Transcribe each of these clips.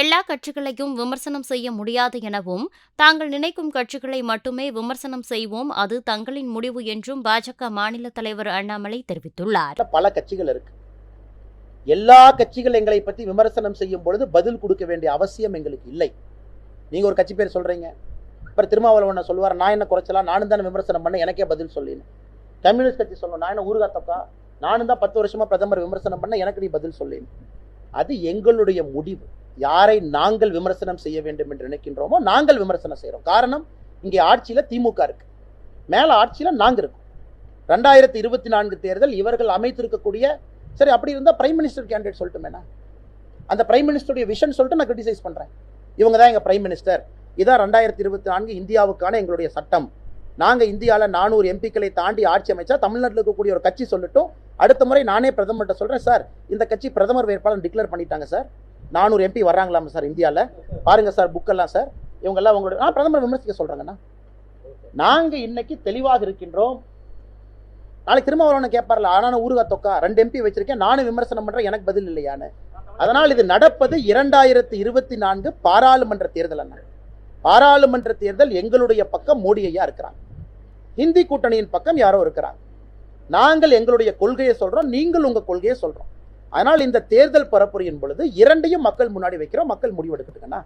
எல்லா கட்சிகளையும் விமர்சனம் செய்ய முடியாது எனவும் தாங்கள் நினைக்கும் கட்சிகளை மட்டுமே விமர்சனம் செய்வோம் அது தங்களின் முடிவு என்றும் பாஜக மாநில தலைவர் அண்ணாமலை தெரிவித்துள்ளார். பல கட்சிகள் இருக்கு. எல்லா கட்சிகள் எங்களை பற்றி விமர்சனம் செய்யும் பொழுது பதில் கொடுக்க வேண்டிய அவசியம் எங்களுக்கு இல்லை. நீங்க ஒரு கட்சி பேர் சொல்றீங்க. அப்புறம் திருமாவளவன் சொல்லுவார் நான் என்ன குறைச்சலாம் நானும் தானே விமர்சனம் பண்ண எனக்கே பதில் சொல்லினேன். கம்யூனிஸ்ட் கட்சி சொல்லணும் நான் என்ன ஊருகாத்தக்கா நானும் தான் பத்து வருஷமா பிரதமர் விமர்சனம் பண்ண எனக்கு நீ பதில் சொல்லினேன். அது எங்களுடைய முடிவு. யாரை நாங்கள் விமர்சனம் செய்ய வேண்டும் என்று நினைக்கின்றோமோ நாங்கள் விமர்சனம் செய்கிறோம் காரணம் இங்கே ஆட்சியில திமுக இருக்கு. மேல ஆட்சியில் நாங்கள் இருக்கோம். ரெண்டாயிரத்தி இருபத்தி நான்கு தேர்தல் இவர்கள் அமைத்திருக்கக்கூடிய சரி அப்படி இருந்தால் பிரைம் மினிஸ்டர் கேண்டிடேட் சொல்லட்டுமேண்ணா. அந்த பிரைம் மினிஸ்டருடைய விஷன் சொல்லிட்டு நான் கிரிட்டிசைஸ் பண்ணுறேன் இவங்க தான் எங்கள் பிரைம் மினிஸ்டர் இதான் ரெண்டாயிரத்தி இருபத்தி நான்கு இந்தியாவுக்கான எங்களுடைய சட்டம். நாங்கள் இந்தியாவில் நானூறு எம்பிக்களை தாண்டி ஆட்சி அமைச்சா தமிழ்நாட்டில் இருக்கக்கூடிய ஒரு கட்சி சொல்லட்டும் அடுத்த முறை நானே பிரதமர்கிட்ட சொல்கிறேன் சார் இந்த கட்சி பிரதமர் வேட்பாளர் டிக்ளேர் பண்ணிட்டாங்க சார். நானூறு எம்பி வர்றாங்களாமா சார் இந்தியாவில் பாருங்க சார் புக்கெல்லாம் சார். இவங்கெல்லாம் உங்களோட நான் பிரதமர் விமர்சிக்க சொல்கிறேங்கண்ணா நாங்கள் இன்னைக்கு தெளிவாக இருக்கின்றோம். நாளைக்கு திரும்ப வரணும்னு கேட்பார்ல ஆனால் ஊருகா தொக்கா? ரெண்டு எம்பி வச்சிருக்கேன் நானும் விமர்சனம் பண்றேன் எனக்கு பதில் இல்லையான்னு. அதனால் இது நடப்பது இரண்டாயிரத்தி இருபத்தி நான்கு பாராளுமன்ற தேர்தல் அண்ணா. பாராளுமன்ற தேர்தல் எங்களுடைய பக்கம் மோடி ஐயா இருக்கிறாங்க. ஹிந்தி கூட்டணியின் பக்கம் யாரோ இருக்கிறாங்க. நாங்கள் எங்களுடைய கொள்கையை சொல்கிறோம் நீங்கள் உங்க கொள்கையை சொல்கிறோம் அதனால் இந்த தேர்தல் பரப்புரையின் பொழுது இரண்டையும் மக்கள் முன்னாடி வைக்கிறோம் மக்கள் முடிவெடுக்கட்டுங்கண்ணா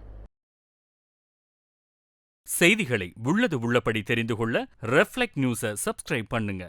செய்திகளை உள்ளது உள்ளபடி தெரிந்து கொள்ள ரெஃப்ளெக்ட் நியூஸை சப்ஸ்கிரைப் பண்ணுங்க.